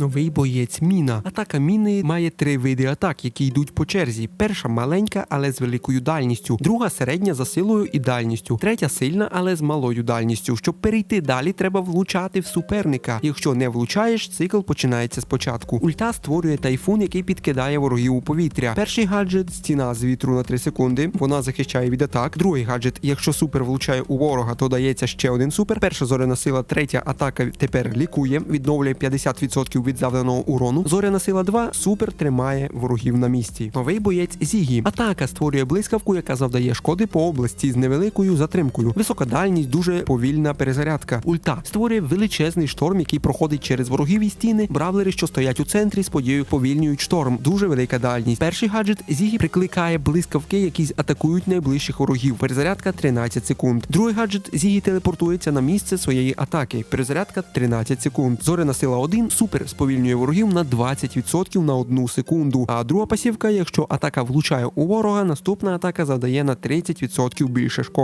новий боєць Міна. Атака міни має три види атак, які йдуть по черзі. Перша маленька, але з великою дальністю. Друга середня за силою і дальністю. Третя сильна, але з малою дальністю. Щоб перейти далі, треба влучати в суперника. Якщо не влучаєш, цикл починається спочатку. Ульта створює тайфун, який підкидає ворогів у повітря. Перший гаджет стіна з вітру на 3 секунди. Вона захищає від атак. Другий гаджет, якщо супер влучає у ворога, то дається ще один супер. Перша зоряна сила, третя атака тепер лікує, відновлює 50% від завданого урону. Зоряна сила 2 супер тримає ворогів на місці. Новий боєць Зігі. Атака створює блискавку, яка завдає шкоди по області з невеликою затримкою. Висока дальність, дуже повільна перезарядка. Ульта створює величезний шторм, який проходить через ворогів і стіни. Бравлери, що стоять у центрі, з подією повільнюють шторм. Дуже велика дальність. Перший гаджет Зігі прикликає блискавки, які атакують найближчих ворогів. Перезарядка 13 секунд. Другий гаджет Зігі телепортується на місце своєї атаки. Перезарядка 13 секунд. Зоряна сила 1 супер сповільнює ворогів на 20% на одну секунду. А друга пасівка, якщо атака влучає у ворога, наступна атака завдає на 30% більше шкоди.